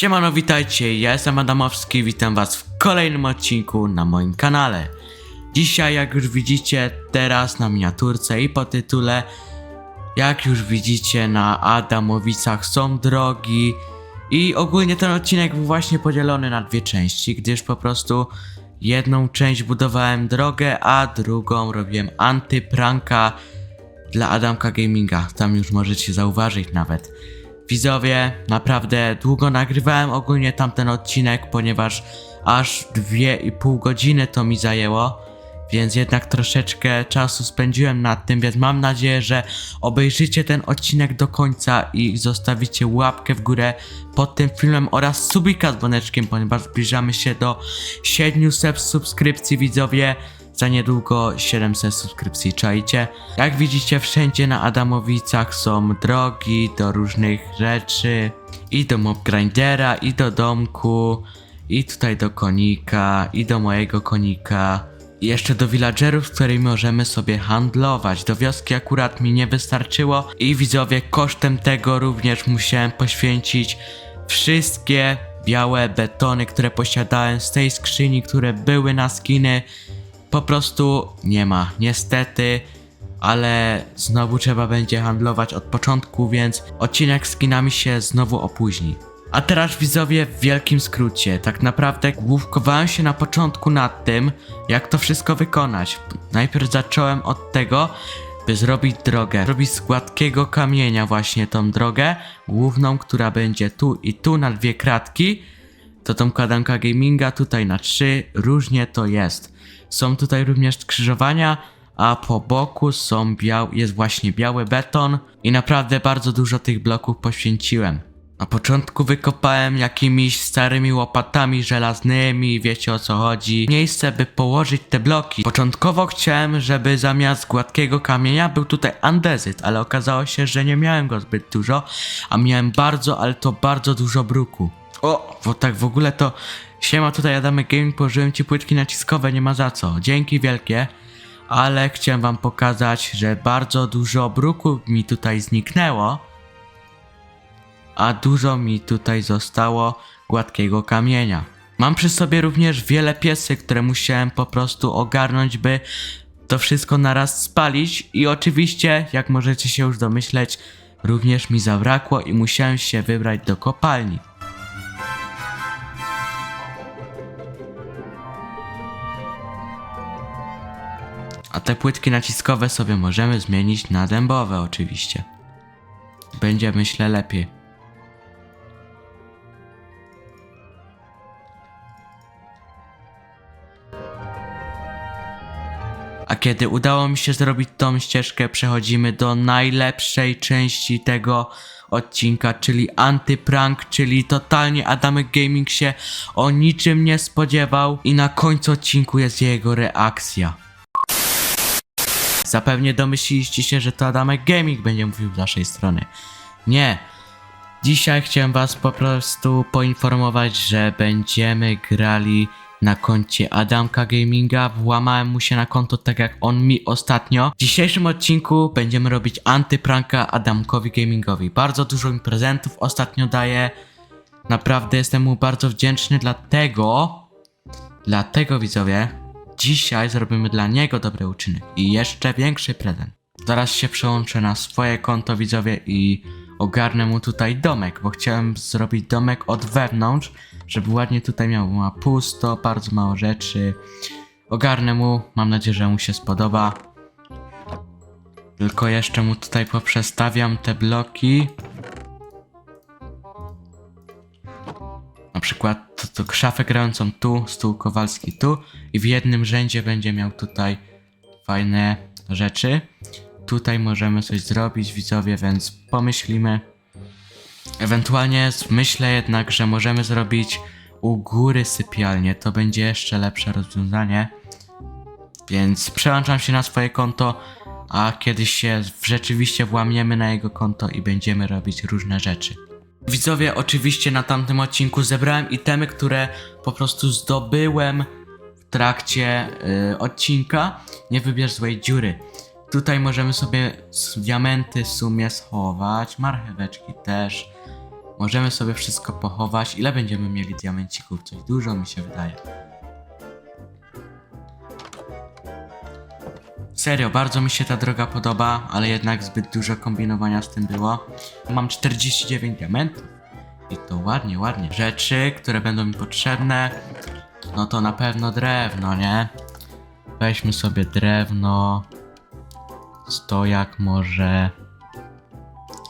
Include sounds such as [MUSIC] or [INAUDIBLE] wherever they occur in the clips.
Siemano, witajcie, ja jestem Adamowski, witam was w kolejnym odcinku na moim kanale. Dzisiaj, jak już widzicie teraz na miniaturce i po tytule, jak już widzicie na Adamowicach są drogi i ogólnie ten odcinek był właśnie podzielony na dwie części, gdyż po prostu jedną część budowałem drogę, a drugą robiłem antypranka dla Adamka Gaminga. Tam już możecie zauważyć nawet. Widzowie, naprawdę długo nagrywałem ogólnie tamten odcinek, ponieważ aż dwie i pół godziny to mi zajęło, więc jednak troszeczkę czasu spędziłem nad tym, więc mam nadzieję, że obejrzycie ten odcinek do końca i zostawicie łapkę w górę pod tym filmem oraz subika z dzwoneczkiem, ponieważ zbliżamy się do 700 subskrypcji widzowie. Za niedługo 700 subskrypcji, czajcie? Jak widzicie, wszędzie na Adamowicach są drogi do różnych rzeczy. I do mob grindera, i do domku, i tutaj do konika, i do mojego konika. I jeszcze do villagerów, z którymi możemy sobie handlować. Do wioski akurat mi nie wystarczyło i widzowie, kosztem tego również musiałem poświęcić wszystkie białe betony, które posiadałem z tej skrzyni, które były na skiny po prostu nie ma, niestety, ale znowu trzeba będzie handlować od początku, więc odcinek z skinami się znowu opóźni. A teraz widzowie w wielkim skrócie, tak naprawdę główkowałem się na początku nad tym, jak to wszystko wykonać. Najpierw zacząłem od tego, by zrobić drogę. Zrobić z gładkiego kamienia właśnie tą drogę, główną, która będzie tu i tu na dwie kratki, to tą kadanka gaminga tutaj na 3, różnie to jest. Są tutaj również skrzyżowania, a po boku są biał, jest właśnie biały beton i naprawdę bardzo dużo tych bloków poświęciłem. Na początku wykopałem jakimiś starymi łopatami żelaznymi, wiecie o co chodzi. Miejsce, by położyć te bloki. Początkowo chciałem, żeby zamiast gładkiego kamienia był tutaj andezyt, ale okazało się, że nie miałem go zbyt dużo, a miałem bardzo, ale to bardzo dużo bruku. O, bo tak w ogóle to siema tutaj Adamek Gaming, położyłem ci płytki naciskowe, nie ma za co. Dzięki wielkie. Ale chciałem wam pokazać, że bardzo dużo bruku mi tutaj zniknęło. A dużo mi tutaj zostało gładkiego kamienia. Mam przy sobie również wiele piesy, które musiałem po prostu ogarnąć, by to wszystko naraz spalić. I oczywiście, jak możecie się już domyśleć, również mi zabrakło i musiałem się wybrać do kopalni. Te płytki naciskowe sobie możemy zmienić na dębowe oczywiście. Będzie myślę lepiej. A kiedy udało mi się zrobić tą ścieżkę, przechodzimy do najlepszej części tego odcinka, czyli antyprank, czyli totalnie Adamek Gaming się o niczym nie spodziewał i na końcu odcinku jest jego reakcja. Zapewnie domyśliliście się, że to Adamek Gaming będzie mówił z naszej strony. Nie. Dzisiaj chciałem was po prostu poinformować, że będziemy grali na koncie Adamka Gaminga. Włamałem mu się na konto tak jak on mi ostatnio. W dzisiejszym odcinku będziemy robić antypranka Adamkowi Gamingowi. Bardzo dużo mi prezentów ostatnio daje. Naprawdę jestem mu bardzo wdzięczny, dlatego... Dlatego widzowie, dzisiaj zrobimy dla niego dobry uczynek i jeszcze większy prezent. Zaraz się przełączę na swoje konto widzowie i ogarnę mu tutaj domek, bo chciałem zrobić domek od wewnątrz, żeby ładnie tutaj miał, ma pusto, bardzo mało rzeczy. Ogarnę mu, mam nadzieję, że mu się spodoba. Tylko jeszcze mu tutaj poprzestawiam te bloki. Na przykład to, szafę grającą tu, stół kowalski tu i w jednym rzędzie będzie miał tutaj fajne rzeczy. Tutaj możemy coś zrobić, widzowie, więc pomyślimy. Ewentualnie myślę jednak, że możemy zrobić u góry sypialnię. To będzie jeszcze lepsze rozwiązanie. Więc przełączam się na swoje konto, a kiedyś się rzeczywiście włamiemy na jego konto i będziemy robić różne rzeczy. Widzowie, oczywiście na tamtym odcinku zebrałem itemy, które po prostu zdobyłem w trakcie y, odcinka. Nie wybierz złej dziury. Tutaj możemy sobie diamenty w sumie schować, marcheweczki też. Możemy sobie wszystko pochować. Ile będziemy mieli diamencików? Coś dużo mi się wydaje. Serio, bardzo mi się ta droga podoba, ale jednak zbyt dużo kombinowania z tym było. Mam 49 diamentów. I to ładnie, ładnie. Rzeczy, które będą mi potrzebne. No to na pewno drewno, nie? Weźmy sobie drewno. Stojak może.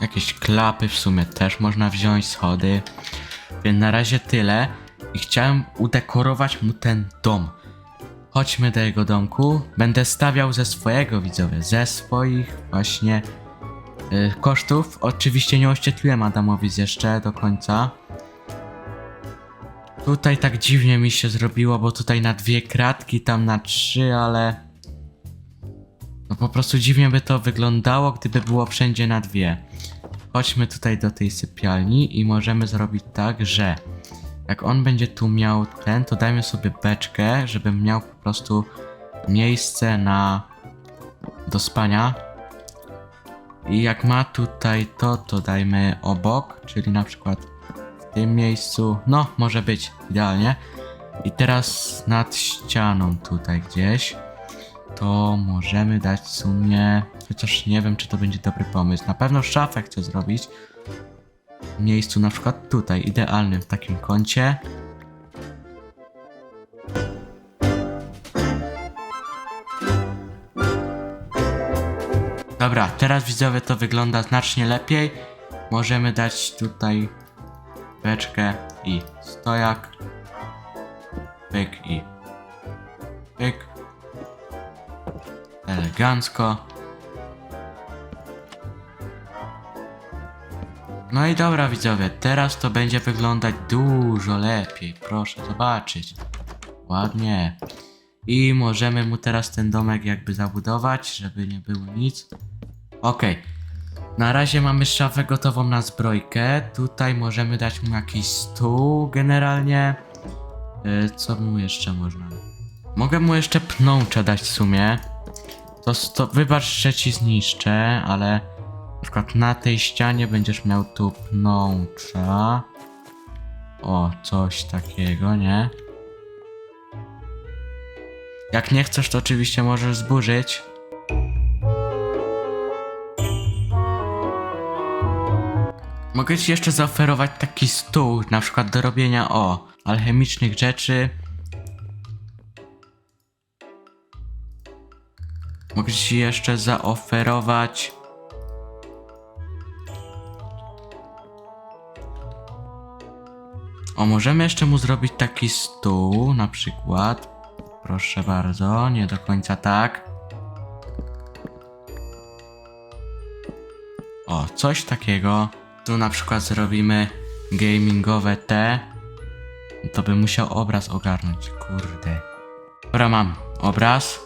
Jakieś klapy w sumie też można wziąć, schody. Więc na razie tyle. I chciałem udekorować mu ten dom. Chodźmy do jego domku. Będę stawiał ze swojego widzowie, ze swoich właśnie y, kosztów. Oczywiście nie oświetliłem Adamowi jeszcze do końca. Tutaj tak dziwnie mi się zrobiło, bo tutaj na dwie kratki, tam na trzy, ale... No po prostu dziwnie by to wyglądało, gdyby było wszędzie na dwie. Chodźmy tutaj do tej sypialni i możemy zrobić tak, że jak on będzie tu miał ten, to dajmy sobie beczkę, żebym miał po prostu miejsce na do spania. I jak ma tutaj to, to dajmy obok, czyli na przykład w tym miejscu. No, może być idealnie. I teraz nad ścianą tutaj gdzieś to możemy dać w sumie, chociaż nie wiem czy to będzie dobry pomysł. Na pewno szafę chcę zrobić miejscu na przykład tutaj, idealnym w takim kącie. Dobra, teraz widzowie to wygląda znacznie lepiej. Możemy dać tutaj beczkę i stojak. Pyk i pyk. Elegancko. No i dobra widzowie, teraz to będzie wyglądać dużo lepiej, proszę zobaczyć. Ładnie. I możemy mu teraz ten domek jakby zabudować, żeby nie było nic. Okej. Na razie mamy szafę gotową na zbrojkę. Tutaj możemy dać mu jakiś stół generalnie. Y, Co mu jeszcze można? Mogę mu jeszcze pnącza dać w sumie. To, to wybacz, że ci zniszczę, ale przykład na tej ścianie będziesz miał tu pnącza. O, coś takiego, nie? Jak nie chcesz, to oczywiście możesz zburzyć. Mogę ci jeszcze zaoferować taki stół, na przykład do robienia o alchemicznych rzeczy. Mogę ci jeszcze zaoferować. O, możemy jeszcze mu zrobić taki stół, na przykład. Proszę bardzo, nie do końca tak. O, coś takiego. Tu na przykład zrobimy gamingowe te. To bym musiał obraz ogarnąć, kurde. Dobra, mam obraz.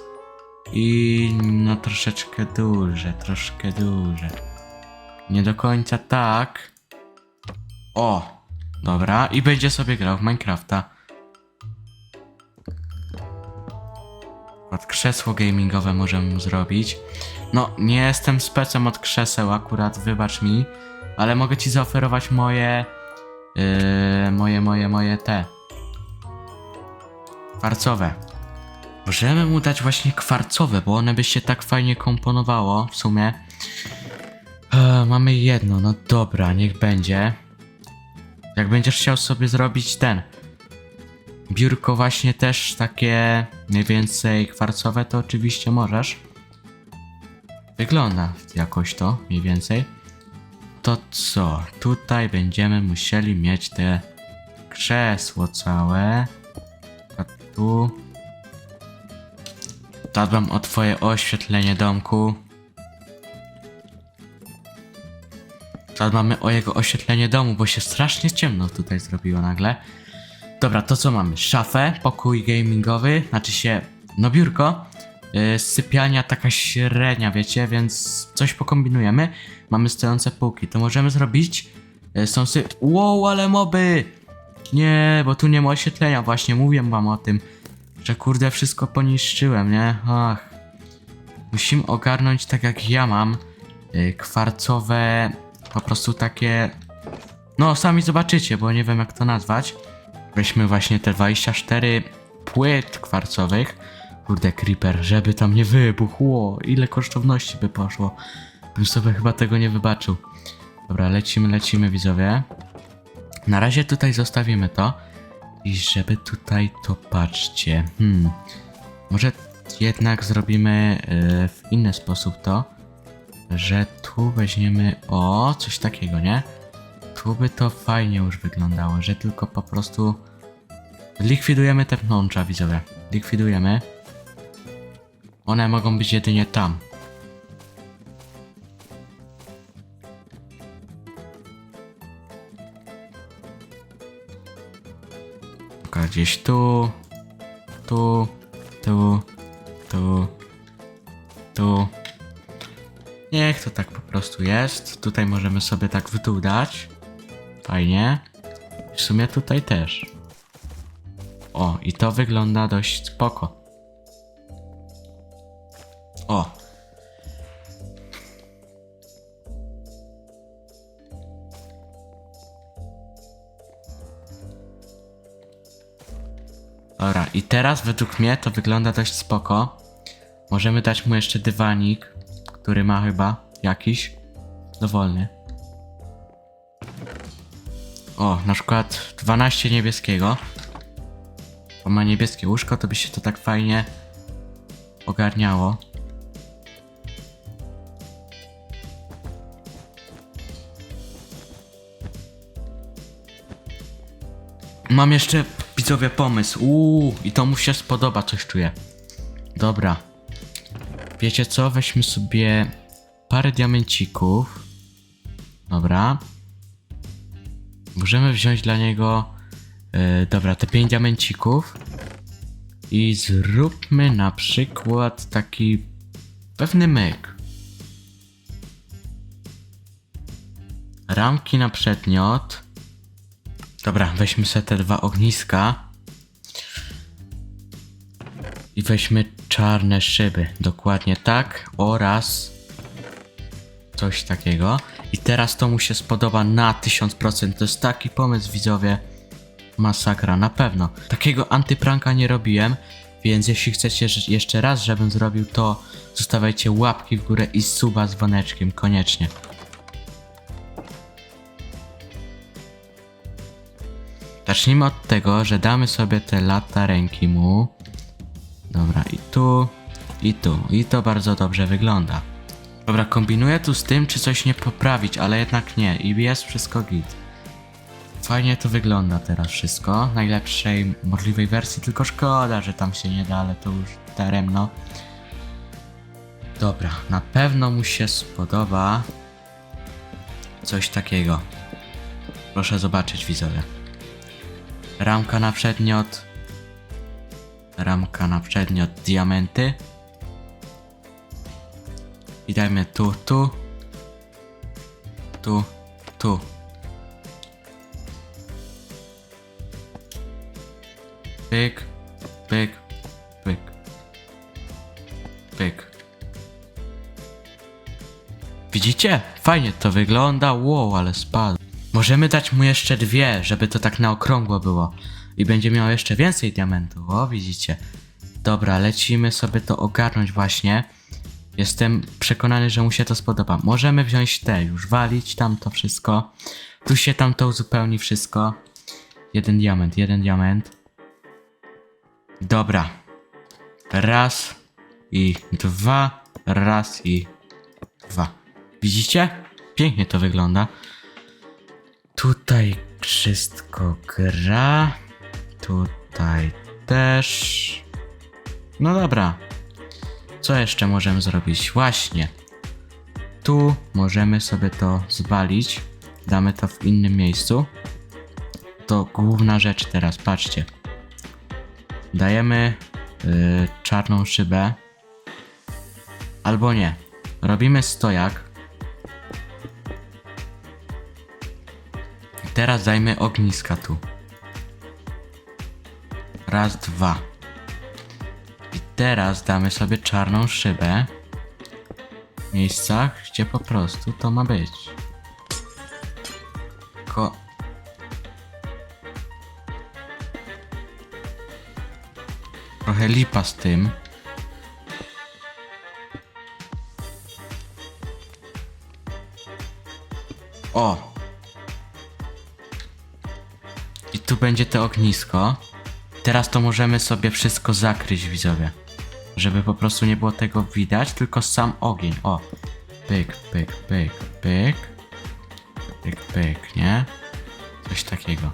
I no troszeczkę duże, troszkę duże. Nie do końca tak. O, dobra. I będzie sobie grał w Minecrafta. Od krzesło gamingowe możemy mu zrobić. No, nie jestem specem od krzeseł akurat, wybacz mi. Ale mogę ci zaoferować moje... Yy, moje, moje, moje te. Kwarcowe. Możemy mu dać właśnie kwarcowe, bo one by się tak fajnie komponowało w sumie. E, mamy jedno, no dobra, niech będzie. Jak będziesz chciał sobie zrobić ten biurko właśnie też takie mniej więcej kwarcowe, to oczywiście możesz. Wygląda jakoś to mniej więcej. To co? Tutaj będziemy musieli mieć te krzesło całe. A tu. Zadbam o twoje oświetlenie domku. Zadbamy o jego oświetlenie domu, bo się strasznie ciemno tutaj zrobiło nagle. Dobra, to co mamy? Szafę, pokój gamingowy, znaczy się, no biurko, yy, sypialnia taka średnia, wiecie, więc coś pokombinujemy. Mamy stojące półki, to możemy zrobić, yy, są sy... Wow, ale moby! Nie, bo tu nie ma oświetlenia, właśnie mówię wam o tym, że kurde wszystko poniszczyłem, nie? Ach. Musimy ogarnąć tak jak ja mam, yy, kwarcowe, po prostu takie No, sami zobaczycie, bo nie wiem jak to nazwać. Weźmy właśnie te 24 płyt kwarcowych. Kurde, creeper, żeby tam nie wybuchło. Ile kosztowności by poszło. Bym sobie chyba tego nie wybaczył. Dobra, lecimy, lecimy, widzowie. Na razie tutaj zostawimy to. I żeby tutaj to patrzcie. Hmm. Może jednak zrobimy y, w inny sposób to, że tu weźmiemy o coś takiego, nie? Tu by to fajnie już wyglądało, że tylko po prostu likwidujemy te pnącza, widzowie. Likwidujemy. One mogą być jedynie tam. Gdzieś tu, tu, tu, tu, tu. Niech to tak po prostu jest. Tutaj możemy sobie tak w dół dać. Fajnie. W sumie tutaj też. O, i to wygląda dość spoko. O. Dobra, i teraz według mnie to wygląda dość spoko. Możemy dać mu jeszcze dywanik, który ma chyba jakiś dowolny. O, na przykład 12 niebieskiego. Bo ma niebieskie łóżko, to by się to tak fajnie ogarniało. Mam jeszcze widzowie pomysł. Uuu, i to mu się spodoba, coś czuję. Dobra. Wiecie co? Weźmy sobie parę diamencików. Dobra. Możemy wziąć dla niego. e, dobra, te 5 diamencików. I zróbmy na przykład taki pewny myk. Ramki na przedmiot. Dobra, weźmy sobie te dwa ogniska. I weźmy czarne szyby. Dokładnie tak. Oraz coś takiego. I teraz to mu się spodoba na 1000%. To jest taki pomysł, widzowie. Masakra, na pewno. Takiego antypranka nie robiłem, więc jeśli chcecie jeszcze raz, żebym zrobił to, zostawiajcie łapki w górę i suba z dzwoneczkiem, koniecznie. Zacznijmy od tego, że damy sobie te lata ręki mu. Dobra, i tu, i tu. I to bardzo dobrze wygląda. Dobra, kombinuję tu z tym, czy coś nie poprawić, ale jednak nie. I jest wszystko git. Fajnie to wygląda teraz wszystko. Najlepszej możliwej wersji, tylko szkoda, że tam się nie da, ale to już daremno. Dobra, na pewno mu się spodoba coś takiego. Proszę zobaczyć, widzowie. Ramka na przedmiot. Ramka na przedmiot diamenty. I dajmy tu, tu. Tu, tu. Pyk, pyk, pyk. Pyk. Widzicie? Fajnie to wygląda. Wow, ale spadł. Możemy dać mu jeszcze dwie, żeby to tak na okrągło było. I będzie miał jeszcze więcej diamentów. O, widzicie. Dobra, lecimy sobie to ogarnąć właśnie. Jestem przekonany, że mu się to spodoba. Możemy wziąć te, już walić tam to wszystko. Tu się tam to uzupełni wszystko. Jeden diament, jeden diament. Dobra. Raz i dwa. Raz i dwa. Widzicie? Pięknie to wygląda. Tutaj wszystko gra. Tutaj też. No dobra. Co jeszcze możemy zrobić? Właśnie. Tu możemy sobie to zwalić. Damy to w innym miejscu. To główna rzecz teraz, patrzcie. Dajemy y, czarną szybę. Albo nie. Robimy stojak. Teraz dajmy ogniska tu. Raz, dwa. I teraz damy sobie czarną szybę w miejscach, gdzie po prostu to ma być. Ko Trochę lipa z tym. O! I tu będzie to ognisko. Teraz to możemy sobie wszystko zakryć, widzowie. Żeby po prostu nie było tego widać, tylko sam ogień. O! Pyk, pyk, pyk, pyk. Pyk, pyk, nie? Coś takiego.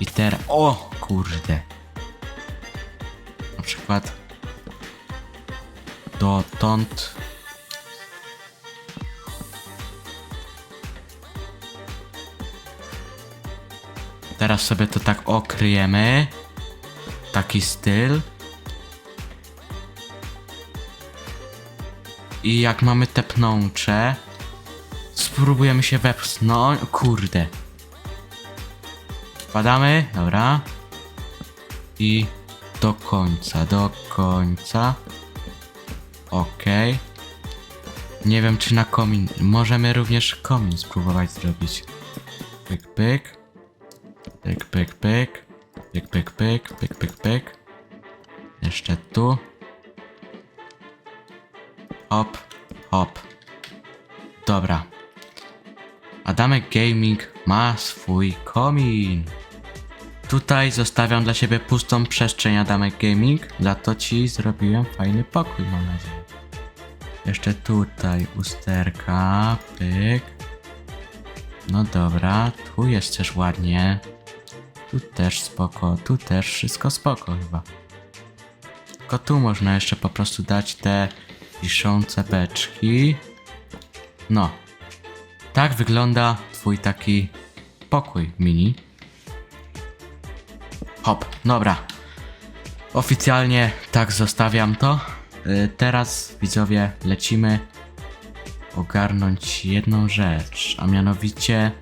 I teraz... O! Kurde. Na przykład... Dotąd... Teraz sobie to tak okryjemy. Taki styl. I jak mamy te pnącze, spróbujemy się wepchnąć. No, kurde. Wpadamy, dobra. I do końca, do końca. Okej. Nie wiem, czy na komin. Możemy również komin spróbować zrobić. Pyk, pyk. Pyk, pyk, pyk. Pyk, pyk, pyk, pyk, pyk, pyk. Jeszcze tu. Hop, hop. Dobra. Adamek Gaming ma swój komin. Tutaj zostawiam dla siebie pustą przestrzeń Adamek Gaming. Za to ci zrobiłem fajny pokój, mam nadzieję. Jeszcze tutaj usterka. Pyk. No dobra, tu jest też ładnie. Tu też spoko, tu też wszystko spoko chyba. Tylko tu można jeszcze po prostu dać te wiszące beczki. No. Tak wygląda twój taki pokój mini. Hop, dobra. Oficjalnie tak zostawiam to. Y, Teraz widzowie lecimy ogarnąć jedną rzecz, a mianowicie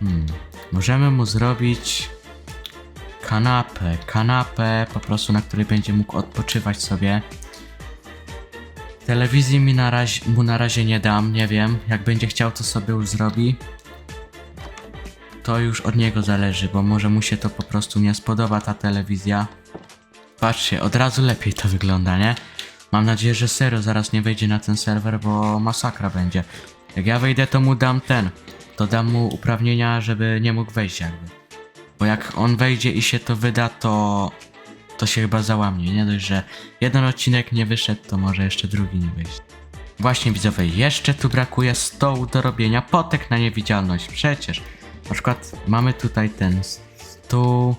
hmm, możemy mu zrobić kanapę, kanapę po prostu na której będzie mógł odpoczywać sobie. Telewizji mi na razie, mu na razie nie dam, nie wiem. Jak będzie chciał, to sobie już zrobi. To już od niego zależy, bo może mu się to po prostu nie spodoba ta telewizja. Patrzcie, od razu lepiej to wygląda, nie? Mam nadzieję, że serio zaraz nie wejdzie na ten serwer, bo masakra będzie. Jak ja wejdę, to mu dam ten. To dam mu uprawnienia, żeby nie mógł wejść jakby. Bo jak on wejdzie i się to wyda, to to się chyba załamie. Nie dość, że jeden odcinek nie wyszedł, to może jeszcze drugi nie wyjść. Właśnie widzowie, jeszcze tu brakuje stołu do robienia potek na niewidzialność. Przecież, na przykład mamy tutaj ten stół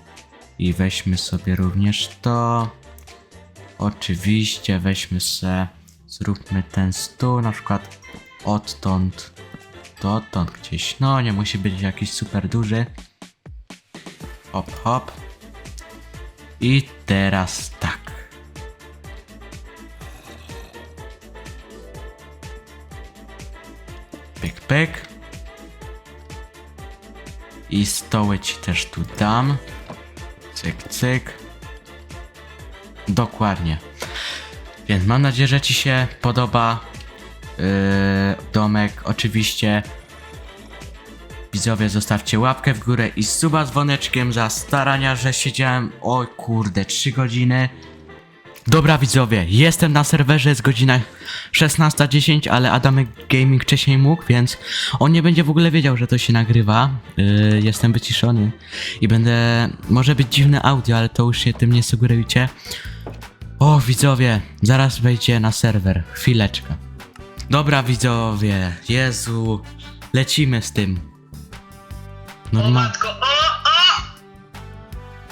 i weźmy sobie również to. Oczywiście weźmy se, zróbmy ten stół, na przykład odtąd dotąd gdzieś. No, nie musi być jakiś super duży. Hop, hop. I teraz tak. Pyk, pyk. I stoły ci też tu dam. Cyk, cyk. Dokładnie. Więc mam nadzieję, że ci się podoba domek. Oczywiście Widzowie, zostawcie łapkę w górę i suba dzwoneczkiem za starania, że siedziałem, oj kurde, 3 godziny. Dobra widzowie, jestem na serwerze, jest godzina 16.10, ale Adamek Gaming wcześniej mógł, więc on nie będzie w ogóle wiedział, że to się nagrywa. Yy, jestem wyciszony i będę, może być dziwne audio, ale to już się tym nie sugerujcie. O widzowie, zaraz wejdzie na serwer, chwileczkę. Dobra widzowie, Jezu, lecimy z tym. O Normal. matko, o, o!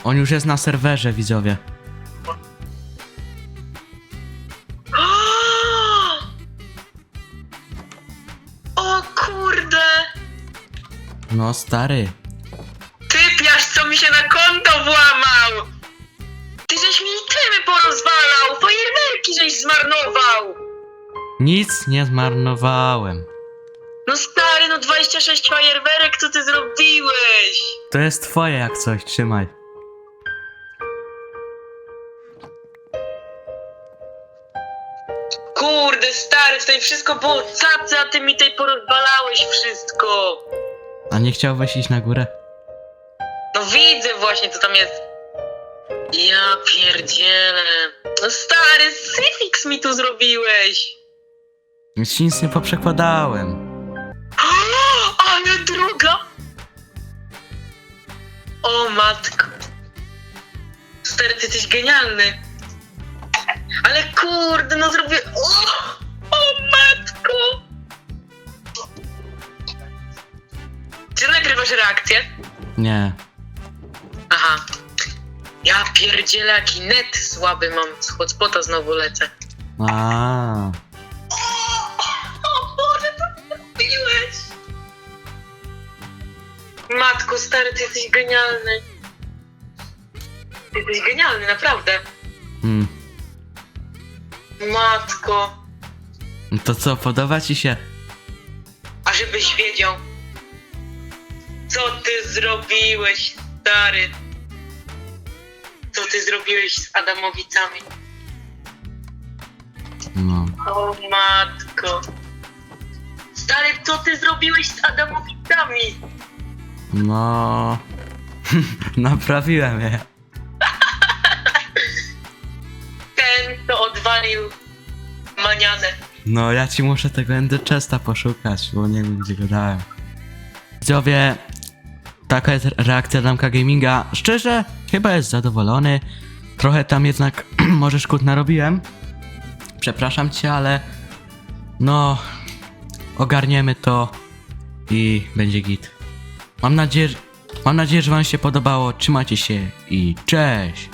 On już jest na serwerze, widzowie. O kurde! No stary. Nic nie zmarnowałem. No stary, no 26 fajerwerek, co ty zrobiłeś? To jest twoje jak coś, trzymaj. Kurde, stary, tutaj wszystko było cacy, a ty mi tutaj porozwalałeś wszystko! A nie chciałbyś iść na górę? No widzę właśnie, co tam jest. Ja pierdzielę. No stary, syfix mi tu zrobiłeś. Nic ci nic nie poprzekładałem. O, ale droga! O matko. Stary, ty jesteś genialny. Ale kurde, no zrobię... O, o matko! Czy nagrywasz reakcję? Nie. Aha. Ja pierdzielę, jaki net słaby mam. Z hotspota znowu lecę. A. Matko, stary, ty jesteś genialny. Ty jesteś genialny, naprawdę. Hmm. Matko, No To co, podoba ci się? a żebyś wiedział, co ty zrobiłeś, stary. Co ty zrobiłeś z Adamowicami? No. O matko. Stary, co ty zrobiłeś z Adamowicami? No. [LAUGHS] Naprawiłem je. Ten, co odwalił manianę. No, ja ci muszę tego Enderchesta poszukać, bo nie wiem gdzie go dałem. Widzowie, taka jest reakcja Damka Gaminga. Szczerze, chyba jest zadowolony. Trochę tam jednak [CLEARS THROAT] może szkód narobiłem. Przepraszam cię, ale no, ogarniemy to i będzie git. Mam nadzieję, mam nadzieję, że wam się podobało. Trzymajcie się i cześć!